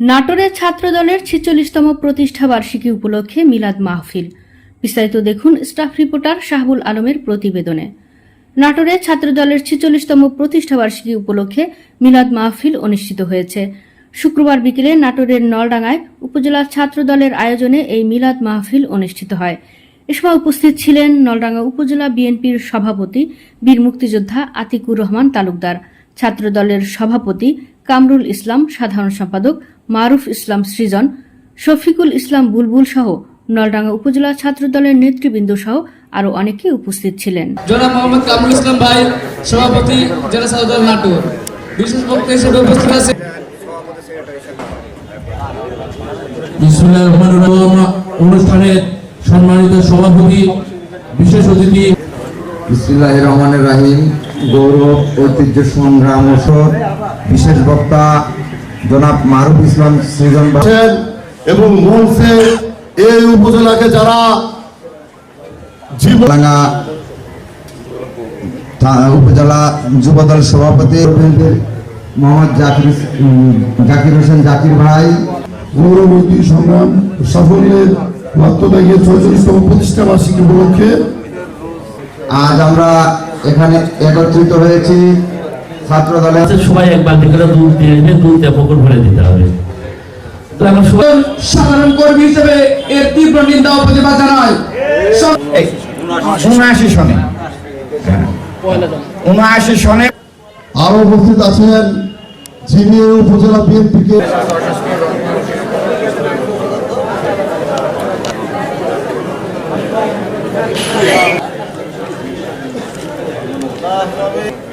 নাটোরের ছাত্রদলের ছেচল্লিশতম প্রতিষ্ঠা বার্ষিকী উপলক্ষে মিলাদ মাহফিল। বিস্তারিত দেখুন স্টাফ রিপোর্টার শাহবুল আলমের প্রতিবেদনে। নাটোরে ছাত্রদলের ছেচল্লিশতম প্রতিষ্ঠা বার্ষিকী উপলক্ষে মিলাদ মাহফিল অনুষ্ঠিত হয়েছে। শুক্রবার বিকেলে নাটোরের নলডাঙ্গায় উপজেলা ছাত্রদলের আয়োজনে এই মিলাদ মাহফিল অনুষ্ঠিত হয়। এ সময় উপস্থিত ছিলেন নলডাঙ্গা উপজেলা বিএনপির সভাপতি বীর মুক্তিযোদ্ধা আতিকুর রহমান তালুকদার, ছাত্রদলের সভাপতি কামরুল ইসলাম, সাধারণ সম্পাদক মারুফ ইসলাম সৃজন শফিকুল ইসলাম বুলবুল সহ নলডাঙ্গা উপজেলা ছাত্রদলের নেতৃবৃন্দ সহ আরও অনেকে উপস্থিত ছিলেন। জনাব মোহাম্মদ কামরুল ইসলাম ভাই সভাপতি জেলা সাউদল নাটোর। বিশেষ বক্তা হিসেবে উপস্থিত আছে। বিসমুল্লাহির রহমানির রহিম অনুষ্ঠানের সম্মানিত সভাপতি বিশেষ অতিথি বিসমুল্লাহ রহমানের রাহিম গৌরব ঐতিহ্য সংগ্রাম বিশেষ বক্তা জনাব মারুফ ইসলাম সৃজন এবং মঞ্চে এই উপজেলাকে যারা জীবনাঙ্গা উপজেলা যুবদল সভাপতি মোহাম্মদ জাকির জাকির হোসেন জাকির ভাই। গৌরবতী সংগ্রাম সাফল্যের মাত্রদাগিয়ে ছয়চল্লিশতম প্রতিষ্ঠা বার্ষিকী উপলক্ষে। আজ আমরা এখানে একত্রিত হয়েছি। ছাত্র দলে সবাই এক বালতি করে দুধ দিয়ে আসবে দুধ ভরে দিতে হবে। সাধারণ কর্মী হিসেবে এর তীব্র নিন্দা ও প্রতিবাদ জানায়। উনআশি সনে। হ্যাঁ। উনআশি সনে আরও উপস্থিত আছেন যিনি উপজেলা বিএনপিকে Thank